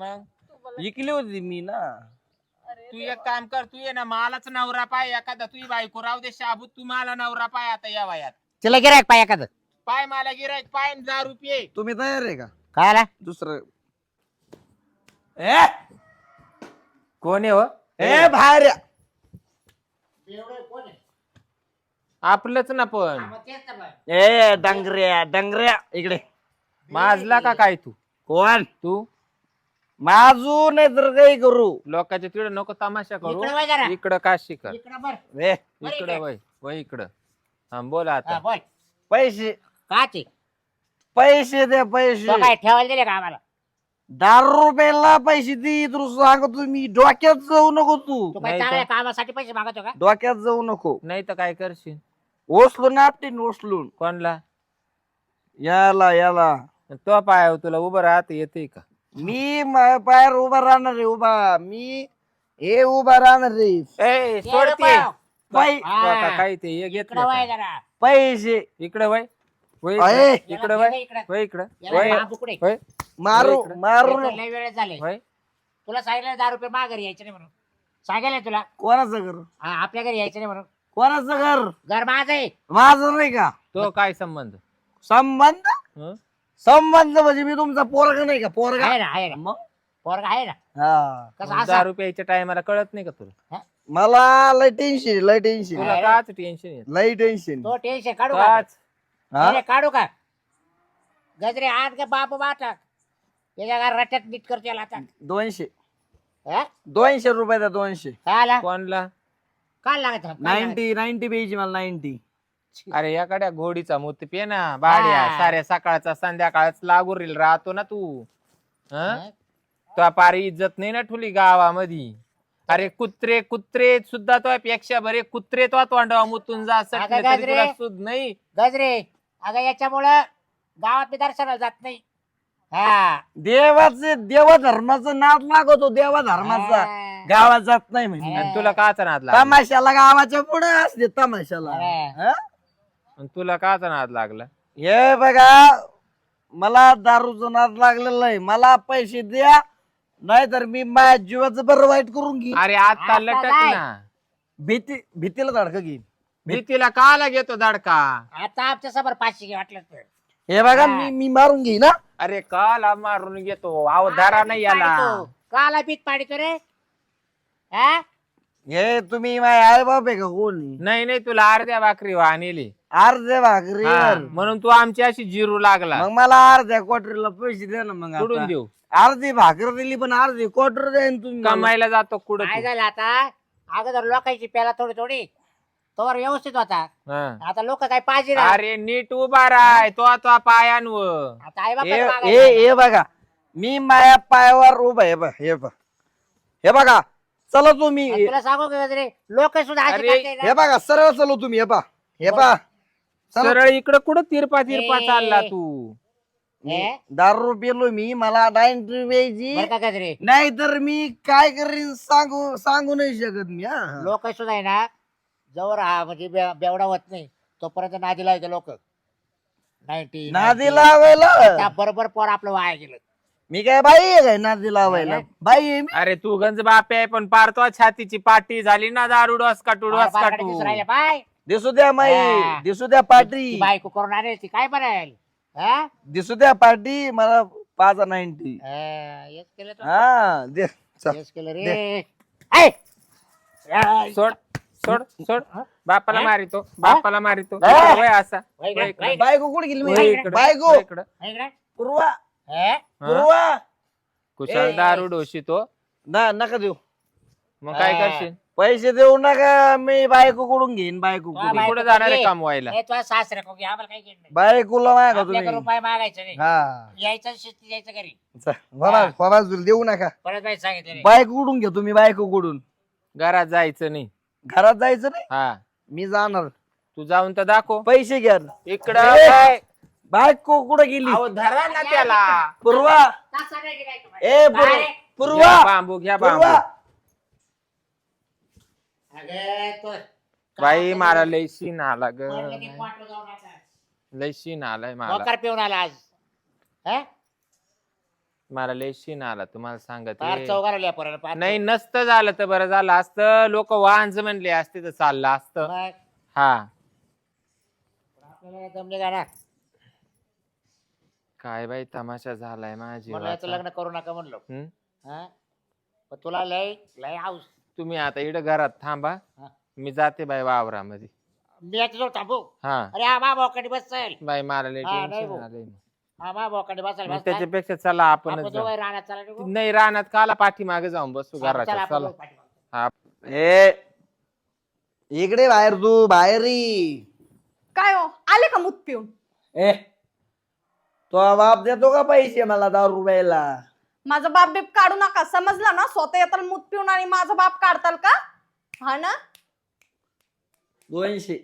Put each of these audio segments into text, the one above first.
मग? इकली होती मी ना. तू एक काम कर तू ये ना मलाच नवरा पाय एखादा तुझी बायको. राहू दे शाबूत तू मला नवरा पाय आता या वयात. तिला गिरायक पाय एखादं. पाय मला गिरायक पाय न दहा रुपये. तुम्ही तयार आहे का? काय आला दुसरं. ए! कोण आहे हो? ए बाहेर या. आपलंच ना पण. ए डंगऱ्या डंगऱ्या इकडे. माजला का काय तू? कोण? तू? माझू नाही तर काही करू. लोकांच्या तिकडे नको तमाशा करू. इकडं वळ जरा. इकडं का शिका इकडं बर. ए इकडं वय वय इकडं. हा बोला हा, आता बोल. पैसे. काची? पैसे दे तो पैसे काय ठेवायला दिले का आम्हाला? दहा रुपयाला पैसे दे तुला सांगतो मी. डोक्यात जाऊ नको तू. तू काय नाही चांगल्या. कामासाठी पैसे मागतो का? डोक्यात जाऊ नको. नाही तर काय करशील? ओसलून आपटीन ओसलून. कोणला? याला याला. तो पाय तुला उभं राहत येते का? मी माझ्या पायावर उभा राहणार आहे उभा. मी हे उभा राहणार ए ते. सोडते. पै हा. काय ते हे इकडं घेतलं वळ का? जरा. पैसे. इकडं वय. वय अये. इकडं. इकडं वय. इकडं. वय इकडं. याला वय? वय. मारू इकडं. मारू. इकडं लय वेळ झाले. वय. तुला सांगितलं दहा रुपये माघारी यायचे नाही म्हणून. सांगायला तुला. कोणाचं घर? हा, आपल्या घरी यायचं नाही म्हणून. कोणाचं घर? घर माझं आहे. माझं नाही का? तो काय संबंध? संबंध? हं? संबंध म्हणजे मी तुमचा पोरगा नाही का? पोरगा? आहे ना आहे ना. मग? पोरगा आहे ना? हा. कसं मग असा? दहा रुपयाच्या टायमाला कळत नाही का तुला? मला लय टेन्शन लय टेन्शन तुला. काच टेन्शन येत लय टेन्शन तो टेन्शन काढू का? काच. हा? अरे, काढू का? गजरे आत का बाप बाटा त्याच्या घरात रट्यात नीट कर त्याला आता. दोनशे. हा? दोनशे रुपये द्या दोनशे. काय आला कोणला? काय लागत? नाईन्टी नाईन्टी पाहिजे मला नाईन्टी. अरे याकडे घोडीचा मूत पे ना बाड्या हा. साऱ्या सकाळचा संध्याकाळच लागू राहील राहतो ना तू हं? तुला पारी इज्जत नाही ना ठुली गावामध्ये अरे कुत्रे कुत्रे सुद्धा तो पेक्षा बरे कुत्रे तो तोंडावा मुतून जा सटले अगं तरी गाजरे. तुला सुद नाही गजरे अगं याच्यामुळं गावात मी दर्शनाला जात नाही हा देवाचे देवा धर्माचा नाद लागतो देवा धर्माचा हा. गावात जात नाही म्हणजे. आणि तुला काचा नाद लागला तमाशाला गावाच्या पुढे असते तमाशाला हा. हा? आणि तुला काचा नाद लागला? हे बघा मला दारूचं नाद लागलेलं आहे मला पैसे द्या नाहीतर मी माझ्या जीवाचं बरं वाईट करून घे अरे आता आता लटक काय? ना. भीती भीतीला धडका घेईन. भीतीला काला घेतो धडका? आता आमच्यासमोर पाचशे घे वाटलं तर. हे बघा. मी मी मारून घेईन ना अरे काला मारून घेतो. अवधारा नाही याला. काला बीत पाडितो रे. हा? हे तुम्ही माझे आई बाप आहे का कोणी? नाही नाही तुला अर्ध्या भाकरी आणली अर्ध्या भाकरीवर म्हणून तू आमची अशी जिरू लागला. मग मला अर्ध्या क्वार्टरला पैसे द्या ना मग कुठून आता. देऊ? अर्धी भाकर दिली पण अर्धी क्वार्टर द्या ना तुम्ही मला. कमायला जातो कुठं काय तू? झालं आता? अगोदर लोकांची पेला थोडी थोडी. तोवर व्यवस्थित होता. हं. आता लोक काय पाहिजे ना. अरे नीट उभा राय तो तो पायांवर आता आई हे बाबा हे- हे बघा मी माझ्या पायावर उभा आहे बघ हे बघ. हे बघा चला तुम्ही तुला सांगू का रे लोक सुद्धा असे अरे, करताय ना. हे बघा सरळ चलो तुम्ही हे पा हे पा चला. सरळ इकडं कुठं तिरपा तिरपा ए. चालला तू? हे? दारू पेलो मी मला नाईन्टी प्यायची बरं का गजरे नाही तर मी काय करीन सांगू सांगू नाही शकत मी हा. लोक सुद्धा आहे ना जवळ हा म्हणजे बे- बेवडा होत नाही. तोपर्यंत नादी लावायचे लोक. नाईन्टी नादी लावायला? बरोबर पोर आपलं वाया गेलं. मी काय बाई आहे काय नादी लावायला. बाई आहे मी अरे तू गंज बाप आहे पण पार तो छातीची पाटी झाली ना दारू डोस काटू डोस काटू राहिले बाय दिसू द्या माई हा. दिसू द्या पाटी बायको करून आली ती काय हा? दिसू द्या पाटी मला पाच नाईन्टी हा, हेच केलं तो. हा दे चल. हेच केलं रे ऐ! ऐ! सोड सोड सोड? बापाला? मारितो बापाला मारितो? वय असा वय वय इकडं, इकडं. वय बायको कुठे गेली वय माझी? इकडं. बायको वय इकडं. इकडं. पूर्वा हे? पूर्वा कुशाल. दारू डोशितो ना नका देऊ. मग काय हा. करशील? पैसे देऊ नका मी बायको कडून घेईन बायको हा, कुठे जाणार आहे हे सासरा कोकी आम्हाला घेणं नाही. बायकोला मागा आपल्याकडे तुम्ही. रुपये मागायचं नाही. हा. यायचं शिस्ती यायचं घरी. देऊ नका. परत बाई सांगितलं नाही. बायको कडून घ्या तुम्ही बायको कडून घरात जायचं नाही. घरात जायचं नाही? हा. मी जाणार. तू जाऊन तर दाखव. पैसे घ्या. इकडं ए. काय बायको कुठे गेली? अहो, धरा ना त्याला. पूर्वा? ए पूर्वा. पूर्वा. घ्या बांबू घ्या बांबू. पूर्वा तो- बाई मला लय शीन आला ग. लय आलाय मला. मोकार पिऊन आला आज. हा? मला लय शीन आला तुम्हाला सांगत. फार पोराला, फार नाही नसतं झालं तर बरं झालं असतं. लोक वाहनच म्हणले असते तर चाललं असतं. हा. आपल्याला जमले का ना काय बाई तमाशा झालाय माझी म्हणलं याचं लग्न करू नका म्हणलो हम्म? हा पण तुला लय लय हाऊस तुम्ही आता इकडे घरात थांबा हा. मी जाते बाई वावरामध्ये मी याच्याजवळ थांबू हा अरे हा मा भावाकडे बसेल बाई मला लय हा, नाही टेन्शन भाऊ. आलंय हा मा भावाकडे बसेल मग बस काय? त्याच्यापेक्षा चला आपण जाऊ. दोघं राहण्यात चला निघू. नाही रानात काला पाठीमागे जाऊन बसू चला, घराच्या आपण चला दोघं पाठीमागे. ए इकडे बाहेर तू बाहेर ये. काय हो आले का मूत पिऊन ए तो बाप देतो का पैसे मला दारू रुपयाला? माझा बाप बीप काढू नका. समजलं ना? स्वतः येताल मूत पिऊन आणि माझा बाप काढताल का? हा ना? दोनशे.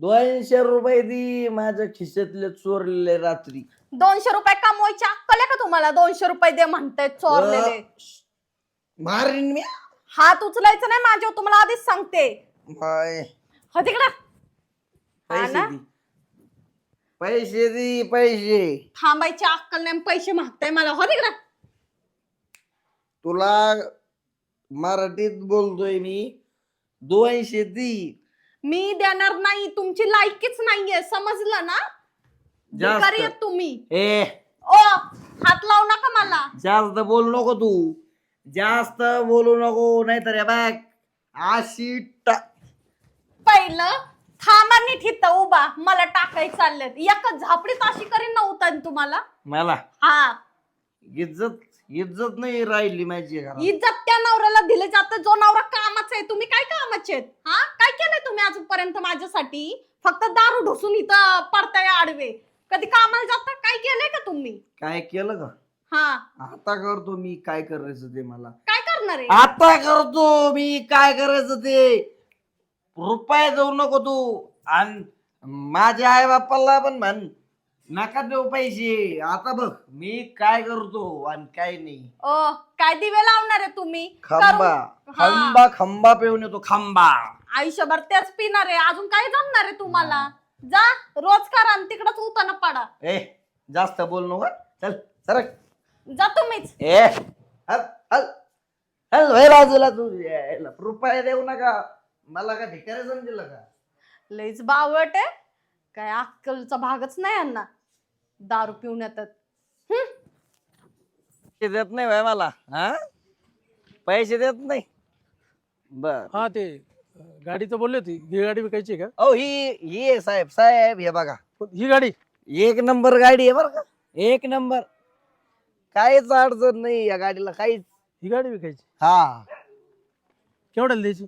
दोनशे रुपये दी माझ्या खिशातले चोरलेले रात्री. दोनशे रुपये कमवायची अक्कल आहे का तुम्हाला? दोनशे रुपये दे म्हणताय चोरलेले. मारीन मी? हात उचलायचं नाही माझ्यावर तुम्हाला आधीच सांगते. हाय. हो तिकडं. हा पैसे ना? दे. पैसे दे पैसे. थांबायची अक्कल नाही पैसे मागताय मला. हो तिकडं. तुला मराठीत बोलतोय मी. दोनशे दी. मी देणार नाही तुमची लायकीच नाहीये. समजलं ना? जास्त. भिकारी आहेत तुम्ही. ए. ओ हात लावू नका मला. जास्त बोलू नको तू. जास्त बोलू नको नाहीतर हे बघ अशी टा- पहिलं थांबा नीट इथं उभा. मला टाकाय चाललेत. एकच झापडीत अशी करीन नव्हता तुम्हाला. मला? हा. इज्जत इज्जत नाही राहिली माझी घरात. इज्जत त्या नवऱ्याला दिले जाते जो नवरा कामाचा आहे. तुम्ही काय कामाचे आहेत? हा? काय केलंय तुम्ही अजूनपर्यंत माझ्यासाठी? फक्त दारू ढोसून इथं पडताय आडवे. कधी कामाला जाता? काय केलंय का तुम्ही? काय केलं का? हा. आता करतो मी. काय करायचं ते मला? काय करणार आहे? आता करतो मी. काय करायचं ते? रुपये जाऊ नको तू. आणि माझ्या आई बापाला पण म्हण नका देऊ पैसे. आता बघ मी काय करतो आणि काय नाही. ओ काय दिवे लावणार आहे तुम्ही? खंबा. हा. खंबा खंबा पिऊन येतो खंबा. आयुष्यभर तेच पिणार आहे. अजून काय जमणार आहे तुम्हाला? जा रोज करा आणि तिकडच उताना पडा. ए जास्त बोल नको. चल सरक जा तुम्हीच. ए हल हल. हल बाजूला तू. रुपये देऊ नका. मला का भिकारी समजेल का? लईच बावट आहे. काय अक्कलचा भागच नाही यांना. दारू पिऊन येतात. हं? पैसे देत नाही भाई मला हा? पैसे देत नाही. बर. हा ते अं, गाडीचं बोलले होती ही गाडी विकायची आहे का? ओ ही ही आहे साहेब साहेब हे बघा. पण ही गाडी? एक नंबर गाडी आहे बर का. एक नंबर. काहीच अडचण नाही या गाडीला काहीच. ही गाडी विकायची? हा. केवढ्याला द्यायची?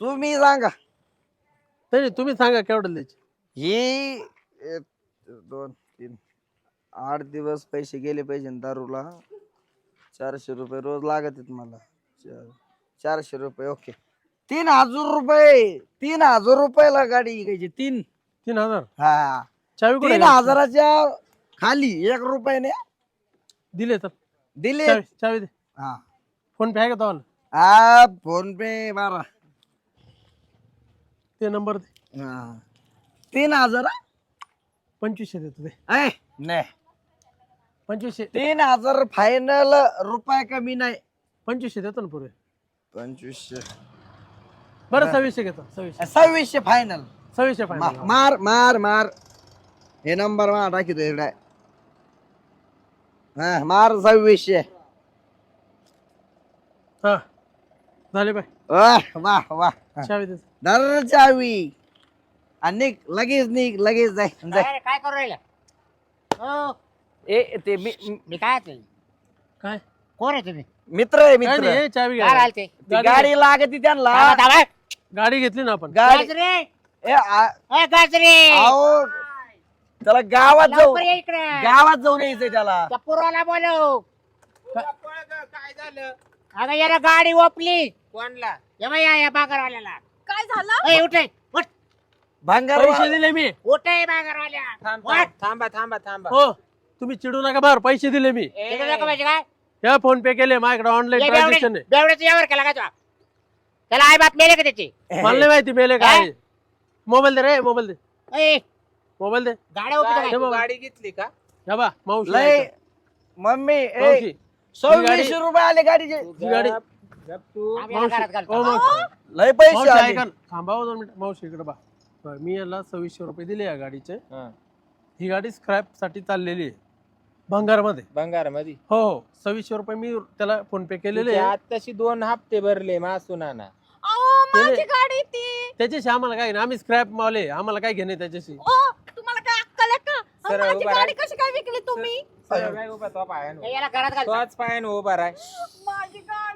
तुम्ही सांगा. नाही, तुम्ही सांगा केवढ्याला द्यायची? ही एक, दोन तीन आठ दिवस पैसे गेले पाहिजे ना दारूला. चारशे रुपये रोज लागत आहेत मला. चार चारशे रुपये ओके. तीन हजार रुपये तीन हजार रुपयाला गाडी घ्यायची तीन. तीन हजार? हा. चावी कुठे तीन? हजाराच्या खाली एक रुपयाने. दिले तर. दिले. चावी चावी दे. हा. फोन पे आहे का तुम्हाला हा फोन पे मारा ते नंबर दे. हा. तीन हजार हा? पंचवीसशे देतो ऐ, नाही. पंचवीसशे. तीन हजार फायनल रुपये कमी नाही. पंचवीसशे देतो ना पुरे. पंचवीसशे. बरं सव्वीसशे घेतो सव्वीसशे. सव्वीसशे फायनल सव्वीसशे मा- फायनल मार मार मार. हे नंबर मार टाकी इकडे हा मार सव्वीसशे. हा. झाले बाय. वाह वाह वाह. चावी दर चावी. आणि निघ लगेच निघ लगेच जाय जाय. काय काय करू राहिलं? हो ए ते मी- मी काय ते? काय? कोण आहे तुम्ही? मित्र आहे काय मित्र नाही हे चावी काय घ्या आलते ती गाडी लागती त्यांना. गाडी घेतली ना आपण. गाडी गाजरे ए, आ- ए, गाजरे अहो त्याला गावात जाऊ. लवकर ये इकडे. गावात जाऊन यायचंय त्याला. त्या पुराला बोलव. काय? झालं? अगं याला गाडी ओपली. कोणला? ये बाई, या या बागरवाल्याला. काय झालं? ए, उठे उठ. भांगार पैसे दिले मी. उठे बागरवाल्या. थांब. थांब, थांबा हो तुम्ही चिडू नका बरं पैसे दिले मी. ए, तिकडे नको पाहिजे काय? या फोन पे केले माझ्याकडे ऑनलाईन ये ट्रान्झॅक्शन बेवडे- बेवड्याचं यावर केला का तुला? त्याला आई बाप मेले का त्याची? मला नाही माहिती मेले काय मोबाईल दे रे मोबाईल दे. ए, मोबाईल दे. गाड्या उभी काय, करा. तू गाडी घेतली का? या बा मावशी लय आहे मम्मी ए मावशी, ही सव्वीसशे गाडी- रुपये आले गाडीचे. गाडी आम्ही घरात घालतो. ओ, मावशी. लय पैसे मावशी आले. ऐका ना. थांबा हो दोन मिनिट. मावशी इकडे बा. बरं, मी याला सव्वीसशे रुपये दिले या गाडीचे. हा. ही गाडी स्क्रॅपसाठी चाललेली आहे. भंगारमध्ये. भंगारमध्ये हो हो. सव्वीसशे रुपये मी त्याला फोन पे केलेले आहे. आताशी दोन हप्ते भरले मासुनाना अहो माझी त्याने- गाडी ती. त्याच्याशी आम्हाला काय नाही. आम्ही स्क्रॅप मावले आम्हाला काय घेणे त्याच्याशी. ओ तुम्हाला काय अक्कल आहे का? अहो, सरळ माझी उभा गाडी राहा. कशी काय विकली तुम्ही? याला घरात घालतो. तोच पायानं उभा राय माझी गाडी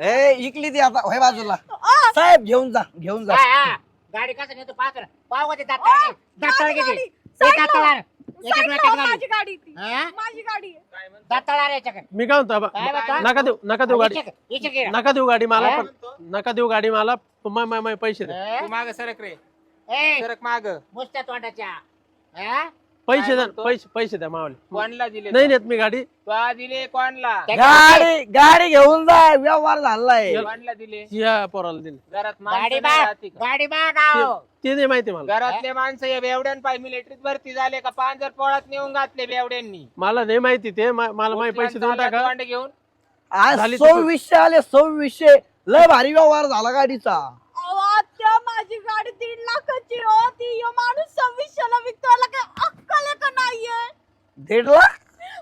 ए इकली ती आता. होय बाजूला. साहेब घेऊन जा घेऊन जा. हा. गाडी कसं नेतो पाहतो ना. पाव कधी दाताळ दाताळ माझी किती गाडी. हो, घाली. माझी गाडी ती. हा? माझी गाडी काय म्हणतो? दाताळ याच्याकडे. मी काय म्हणतो काय बा- म्हणतो? नका देऊ नका देऊ गाडी. नका देऊ गाडी मला? पण. नका देऊ गाडी मला. माय माय माय पैसे दे. ए, तू माग सरक रे. ए, सरक माग. मुसत्या तोंडाच्या. हा? पैसे द्या म्हणतो? पैसे पैसे द्या मावले. कोणला दिले नाही नेत मी गाडी. तू आ दिले कोणला? गाडी गाडी घेऊन जा व्यवहार झालाय. कोणला दिले? या पोराला दिले. घरात गाडी माणसं बा नाही राहते का? गाडी बा गाव. ते नाही माहिती मला. घरातले माणसं या बेवड्यान पाय मिलिटरीत भरती झाले का? पांजर पोळात नेऊन घातले बेवड्यांनी. मला नाही माहिती ते. मा- मला माझे पैसे देऊन टाका. घेऊन? आज झाली. सव्वीसशे आले सव्वीसशे. लय भारी व्यवहार झाला गाडीचा. माझी गाडी दीड लाखाची हो ती यो माणूस सव्वीसशेला विकतो याला काय अक्कल आहे का नाहीये? दीड लाख?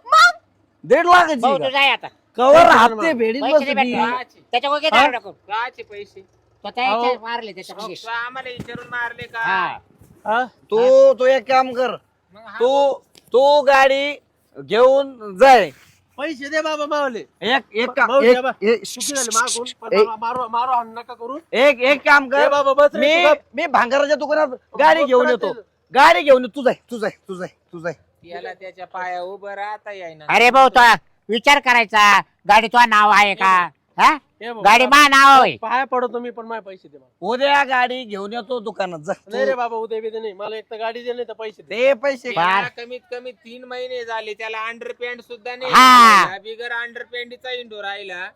मग? दीड भाऊ लाखाची तू जाय आता. कवर पैसे हप्ते भरणार. भेडीत पैसे नाही बसली. भेटणार. काचे त्याच्या गोगे दारू टाकून. काचे पैसे. तो त्या अहो. याच्यात मारले त्याच्या मग. गोगे. तू आम्हाला विचारून मारले का? हा. हा? तू तू एक काम कर. मग हा तू तू गाडी घेऊन जाय. पैसे दे बाबा मावले. एक एक का- मावशी एक- बाबा, एक- चुकी झाली? मागून? पण ए- मला मारो मारो हाण नका करू एक एक काम ए कर बाबा बस रे, मी तू गप. मी भांगाराच्या दुकानात गाडी घेऊन येतो. गाडी घेऊन येतो. तू जाय तू जाय तू जाय तू जाय याला त्याच्या पाया उभं राहता येईना. अरे भाऊ तो विचार करायचा. गाडी तुझं नाव आहे का? हा? बाबा, गाडी मा नाव आहे पाया पडतो मी पण माझे पैसे दे मला. उद्या गाडी घेऊन येतो दुकानात जा. नाही रे बाबा उद्या बिद्या नाही. मला एक तर गाडी दे नाही तर पैसे दे. दे पैसे त्याला कमीत कमी तीन महिने झाले त्याला अंडरपॅन्ट सुद्धा नाही. हा. घालायला. बिगर अंडरपॅन्टचा इंडो राहिला.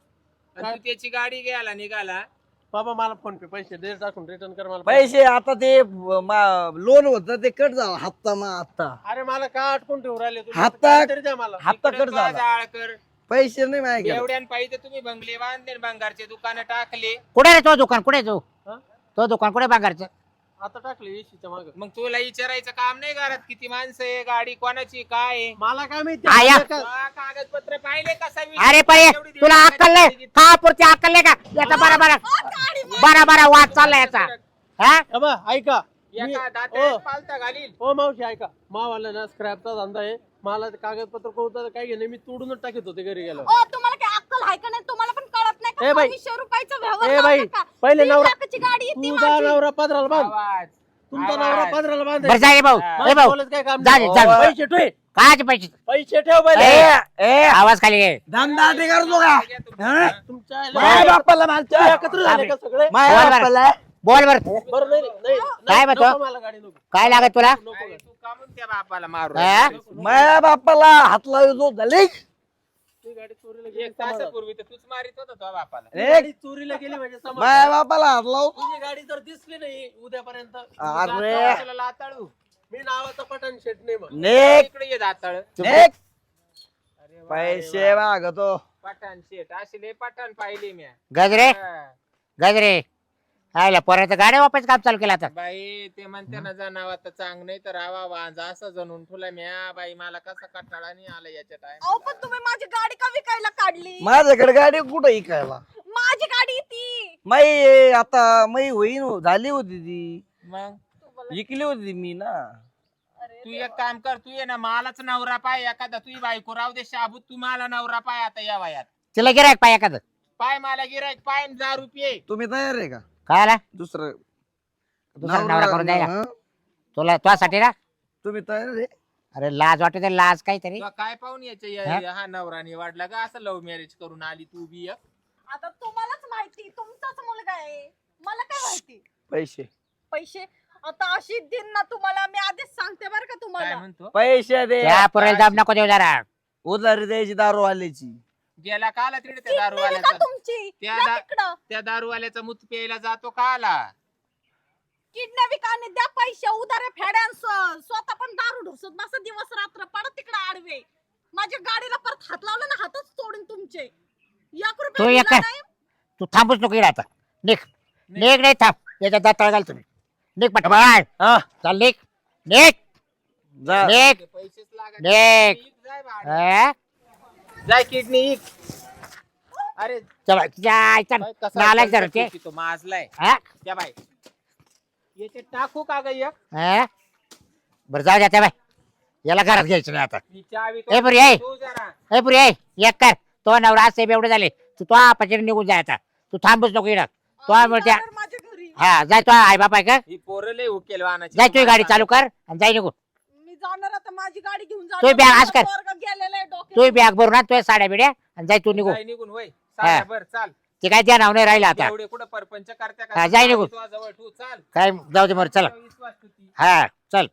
आणि तू त्याची गाडी घ्यायला निघाला. बाबा मला फोन पे पैसे दे टाकून रिटर्न कर मला पैसे. आता ते लोन होत ते कट झाला हप्ता मा हप्ता. अरे मला का अटकून ठेवून राहिले तुम्ही? हाता- काहीतरी द्या मला. हप्ता इकडं कट तो झाला. जाळ कर पैसे नाही माझ्याकडे. एवढ्यान पाहिजे तुम्ही बंगले बांधले आणि भंगारचे दुकान टाकले. कुठे रे तो दुकान? कुठे तो? हा? तो दुकान कुठे बांगारचं आता टाकले एसीच्या माग. मग तुला विचारायचं काम नाही घरात किती माणसं आहे गाडी कोणाची काय आहे? मला काय माहिती? कागदपत्र पाहिले कसा अरे पण तुला अक्कल नाही? का पुरती अक्कल नाही का? याचा बरा बरा बरा बरा वाद चालला याचा. हा? अबा, ऐका. मी- एका ओ. दात्यात पालता घालील. ओ मावशी ऐका. मावाला ना स्क्रॅपचा धंदा आहे. मला ते कागदपत्र कोणतं काय घेणे मी तोडूनच टाकत होते घरी गेलो ओ तुम्हाला काय अक्कल आहे का नाही तुम्हाला पण कळत नाही ए का बाई. सव्वीसशे रुपयाचा व्यवहार ए बाई, लावला का? पहिले नवरा- लाखाची गाडी आहे ती तुझा माझी. नवरा पदराला बांध आवाज तुमचा आवाज. नवरा पदराला बांध बरं जा रे भाऊ. ए भाऊ बोलायचं काय काम जा नाही. रे, जा रे. पैसे ठेव कायचे पैसे पैसे ठेव पहिले ए, ए आवाज खाली घे धंदा ते करतो का हा? तुमच्या माय बापाला मानतो एकत्र झाले का सगळे माय बरं, बरं. बापाला बोल बर. बरं नाही नाही, काय नाही म्हणतो? नको मला गाडी नको. काय लागत तुला? नको अरे, गाडी. तू का म्हणून त्या बापाला मारू. हा? राहिली? माया बापाला हात लावतो झाले. ती गाडी चोरीला गेली एक समाधान. तासापूर्वी तर तूच मारित होता तो बापाला. ती गाडी चोरीला गेली म्हणजे समाधान. माया बापाला हात लाव तुझी गाडी जर दिसली नाही उद्यापर्यंत अरे. तुला लाताळू. मी नावाचा पठाण शेट नाही मग नेक. इकडे ये दाताळ नेक. अरे वा, पैसे. मागतो. पठाण शेट. अशी लय पठाण पाहिली म्या गजरे. हा. गजरे. आयला परत गाड्या वापस काम चालू केलं आता. बाई ते म्हणते ना जनावा तर चांग नाही तर रावा वांजा असं जणून ठुला म्या. बाई मला कसा कटाळा नाही आला याच्या टाइम अहो पण तुम्ही माझी गाडी का विकायला काढली? माझ्याकडे गाडी कुठं इकायला माझी गाडी ती माई आता माई होईन झाली होती ती. मग? इकली होती मी ना. तू एक काम कर तू ये ना मलाच नवरा पाय एखादा तुझी बायको. राहू दे शाबूत तू मला नवरा पाय आता या वयात. तिला गिरायक पाय एखादं. पाय मला गिरायक पाय दहा रुपये. तुम्ही तयार आहे का? काय आला दुसरं. दुसरा नवरा करून द्यायला. हं? तुला तुझ्यासाठी ना? तुम्ही तयार आहे? अरे लाज वाटते लाज काहीतरी. तुला काय पाहून याच्या हा? या- हा नवरा निवडला का? असं लव्ह मॅरेज करून आली तू बी एक? आता तुम्हालाच माहिती तुमचाच मुलगा आहे. मला काय माहिती? पैसे. पैसे? आता अशी दिन ना तुम्हाला मी आधीच सांगते बरं का काय तुम्हाला. म्हणतो? पैसे दे. त्या पुरेल दाब नको देऊ जरा. उधारी द्यायची दारू आल्याची. गेला का आला तिकडे त्या किडनी आहे का दारूवाल्याचा? तुमची? त्या या दा- तिकडं. त्या दारूवाल्याचा मूत प्यायला जातो का आला? विकाने द्या पैसे उधारे फेड्यान स्वतः पण दारू ढोसत बस दिवस रात्र पडत तिकडे आडवे. माझ्या गाडीला परत हात लावला ना हातच तोडून तुमचे. एक तू रुपया दिला? नाही. तू थांबूच नको इकडे आता. निघ. निघ. नाही थांब. याच्यात दात तळगाल तुम्ही. निघ पट हा. चाल निघ. निघ. जा. निघ. पैसेच लागत निघ. जाय. हा? जाय किडनी इक. अरे चला जायचं बाई, कसा नालायक जरा ते. की तो माजलाय. हा? त्या याचे टाकू का ग एक? हा? बरं जाऊ द्या त्या बाय याला घरात घ्यायचं नाही आता. ही चावी ए, बरी आहे. तू जरा. ए पुरी ए एक कर. तो नवरा असे एवढे झाले. तू तो पाचीने निघून जाय आता. तू थांबूच नको इकडं तो आम्ही म्हणते जाणार माझ्या घरी. हा जाय तो आई बाप आहे का ही पोरं लय उकेल वाहनाची जाय तुझी गाडी चालू कर आणि जाय निघून. जाणार आता माझी गाडी घेऊन तू बॅग आज कर. गेलेला. तू बॅग भरून आण तुझ्या साड्या बिड्या आणि जाय तू निघून. जाय निघून होय. साड्या बर चाल. ते काय त्या नाव नाही राहिलं आता. एवढे कुठं परपंच करत्या हा, का जाय निघून. जवळ ठू चाल. काय जाऊ दे बरं चला. विश्वास ठेवती. हा चल.